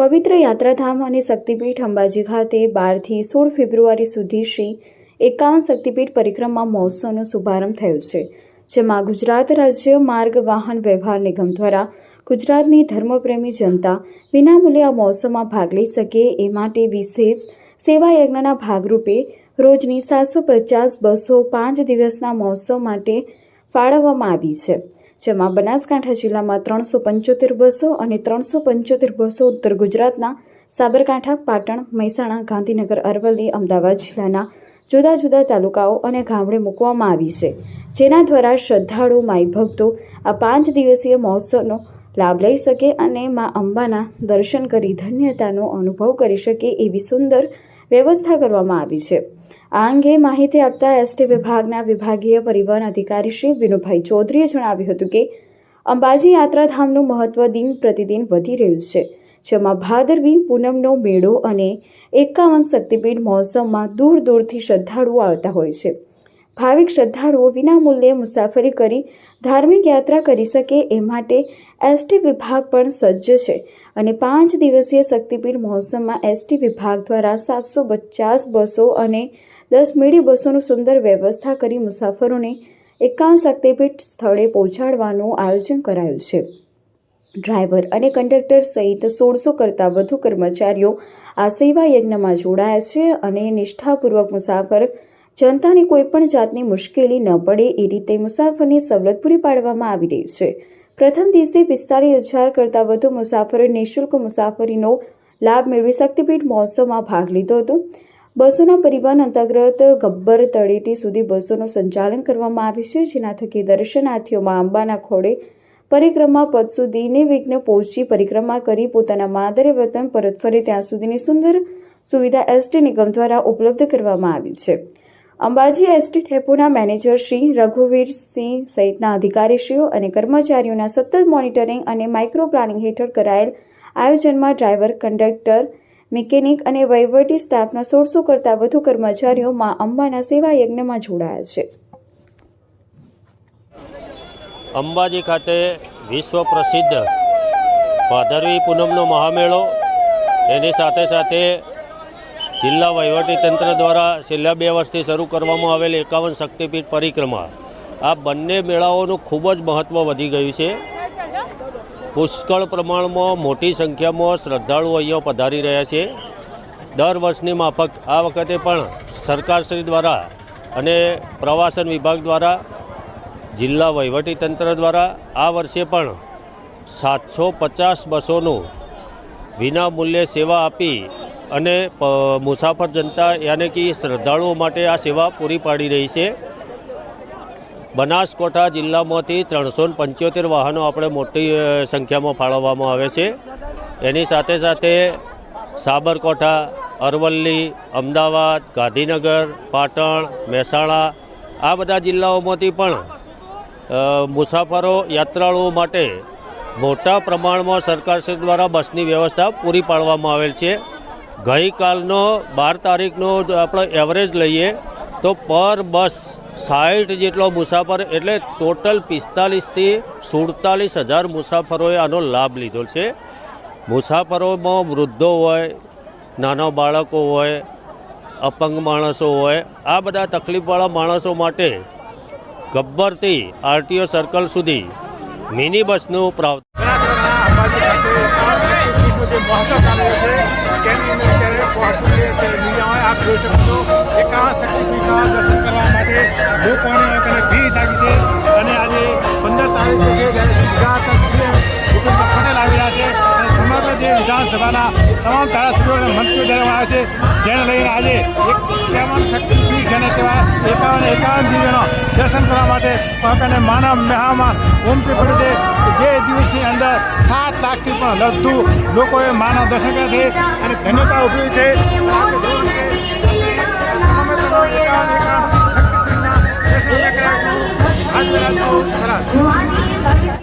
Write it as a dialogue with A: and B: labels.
A: પવિત્ર યાત્રાધામ અને શક્તિપીઠ અંબાજી ખાતે બારથી સોળ ફેબ્રુઆરી સુધી શ્રી એકાવન શક્તિપીઠ પરિક્રમા મહોત્સવનો શુભારંભ થયો છે, જેમાં ગુજરાત રાજ્ય માર્ગ વાહન વ્યવહાર નિગમ દ્વારા ગુજરાતની ધર્મપ્રેમી જનતા વિનામૂલ્યે આ મહોત્સવમાં ભાગ લઈ શકે એ માટે વિશેષ સેવા યજ્ઞના ભાગરૂપે રોજની સાતસો પચાસ બસો પાંચ દિવસના મહોત્સવ માટે ફાળવવામાં આવી છે. જેમાં બનાસકાંઠા જિલ્લામાં ત્રણસો પંચોતેર બસો અને ત્રણસો પંચોતેર બસો ઉત્તર ગુજરાતના સાબરકાંઠા, પાટણ, મહેસાણા, ગાંધીનગર, અરવલ્લી, અમદાવાદ જિલ્લાના જુદા જુદા તાલુકાઓ અને ગામડે મૂકવામાં આવી છે. જેના દ્વારા શ્રદ્ધાળુ, માઈ ભક્તો આ પાંચ દિવસીય મહોત્સવનો લાભ લઈ શકે અને મા અંબાના દર્શન કરી ધન્યતાનો અનુભવ કરી શકે એવી સુંદર વ્યવસ્થા કરવામાં આવી છે. આ અંગે માહિતી આપતા એસટી વિભાગના વિભાગીય પરિવહન અધિકારી શ્રી વિનુભાઈ ચૌધરીએ જણાવ્યું હતું કે, અંબાજી યાત્રાધામનું મહત્વ દિન પ્રતિદિન વધી રહ્યું છે, જેમાં ભાદરવી પૂનમનો મેળો અને એકાવન શક્તિપીઠ મહોત્સવમાં દૂર દૂરથી શ્રદ્ધાળુઓ આવતા હોય છે. ભાવિક શ્રદ્ધાળુઓ વિનામૂલ્યે મુસાફરી કરી ધાર્મિક યાત્રા કરી શકે એ માટે એસટી વિભાગ પણ સજ્જ છે. અને પાંચ દિવસીય શક્તિપીઠ મહોત્સવમાં એસટી વિભાગ દ્વારા સાતસો પચાસ બસો અને દસ મીડી બસોનું સુંદર વ્યવસ્થા કરી મુસાફરોને એકાંત શક્તિપીઠ સ્થળે પહોંચાડવાનું આયોજન કરાયું છે. ડ્રાઈવર અને કંડક્ટર સહિત સોળસો કરતાં વધુ કર્મચારીઓ આ સેવા યજ્ઞમાં જોડાયા છે અને નિષ્ઠાપૂર્વક મુસાફર જનતાને કોઈપણ જાતની મુશ્કેલી ન પડે એ રીતે મુસાફરની સવલત પૂરી પાડવામાં આવી રહી છે. પ્રથમ દિવસે પિસ્તાલીસ હજાર કરતાં વધુ મુસાફરોએ નિઃશુલ્ક મુસાફરીનો લાભ મેળવી શક્તિપીઠ મહોત્સવમાં ભાગ લીધો હતો. બસોના પરિવહન અંતર્ગત ગબ્બર તળેટી સુધી બસોનું સંચાલન કરવામાં આવ્યું છે, જેના થકી દર્શનાર્થીઓમાં આંબાના ખોડે પરિક્રમા પદ સુધી નિર્વિઘ્ન પહોંચી પરિક્રમા કરી પોતાના માદરે વતન પરત ફરે ત્યાં સુધીની સુંદર સુવિધા એસટી નિગમ દ્વારા ઉપલબ્ધ કરવામાં આવી છે. અંબાજી એસ્ટેટ હેપોના મેનેજર શ્રી રઘુવીરસિંહ સહિતના અધિકારીશ્રીઓ અને કર્મચારીઓના સતત મોનિટરિંગ અને માઇક્રો પ્લાનિંગ હેઠળ કરાયેલ આયોજનમાં ડ્રાઈવર, કંડક્ટર, મિકેનિક અને વહીવટી સ્ટાફના સોળસો કરતાં વધુ કર્મચારીઓ મા અંબાના સેવા યજ્ઞમાં જોડાયા છે.
B: અંબાજી ખાતે વિશ્વ પ્રસિદ્ધ ભાદરવી પૂનમનો મહામેળો. એની સાથે સાથે જિલ્લા વહીવટીતંત્ર દ્વારા છેલ્લા બે વર્ષથી શરૂ કરવામાં આવેલ એકાવન શક્તિપીઠ પરિક્રમા. આ બંને મેળાઓનું ખૂબ જ મહત્ત્વ વધી ગયું છે. પુષ્કળ પ્રમાણમાં મોટી સંખ્યામાં શ્રદ્ધાળુઓ અહીંયા પધારી રહ્યા છે. દર વર્ષની માફક આ વખતે પણ સરકારશ્રી દ્વારા અને પ્રવાસન વિભાગ દ્વારા, જિલ્લા વહીવટીતંત્ર દ્વારા આ વર્ષે પણ સાતસો પચાસ બસોનું વિના મૂલ્યે સેવા આપી અને મુસાફર જનતા યાને કે શ્રદ્ધાળુઓ માટે આ સેવા પૂરી પાડી રહી છે. બનાસકોઠા જિલ્લામાંથી ત્રણસો પંચોતેર વાહનો આપણે મોટી સંખ્યામાં ફાળવવામાં આવે છે. એની સાથે સાથે સાબરકોઠા, અરવલ્લી, અમદાવાદ, ગાંધીનગર, પાટણ, મહેસાણા આ બધા જિલ્લાઓમાંથી પણ મુસાફરો યાત્રાળુઓ માટે મોટા પ્રમાણમાં સરકારશ્રી દ્વારા બસની વ્યવસ્થા પૂરી પાડવામાં આવેલ છે. ગઈકાલનો બાર તારીખનો આપણે એવરેજ લઈએ તો પર બસ સાઠ જેટલો મુસાફર એટલે ટોટલ પિસ્તાલીસથી સુડતાલીસ હજાર મુસાફરોએ આનો લાભ લીધો છે. મુસાફરોમાં વૃદ્ધો હોય, નાના બાળકો હોય, અપંગ માણસો હોય, આ બધા તકલીફવાળા માણસો માટે ગબ્બરથી આરટીઓ સર્કલ સુધી મિની બસનું પ્રાવ
C: શક્તિપીઠનું જે મહોત્સવ ચાલી છે, તેની અંદર અત્યારે પહોંચવું છે અત્યારે દુનિયામાં આપ જોઈ શકો છો એકાવન શક્તિપીઠના દર્શન કરવા માટે લોકોની અત્યારે ભીડ લાગી છે. અને આજે પંદર તારીખે છે ત્યારે ગુજરાત વિધાનસભાના તમામ ધારાસભ્યો અને મંત્રીઓ જ્યારે આવે છે, જેને લઈને આજે એકાવન શક્તિપીઠ જેને કહેવાય એકાવન એકાવન દિવ્યનો દર્શન કરવા માટે પોતાને માનવ મહેમાન ઉમટી પડે છે બે દિવસની અંદર સાત લાખથી પણ વધુ લોકોએ માનવ દર્શન કર્યા છે અને ધન્યતા ઊભી છે.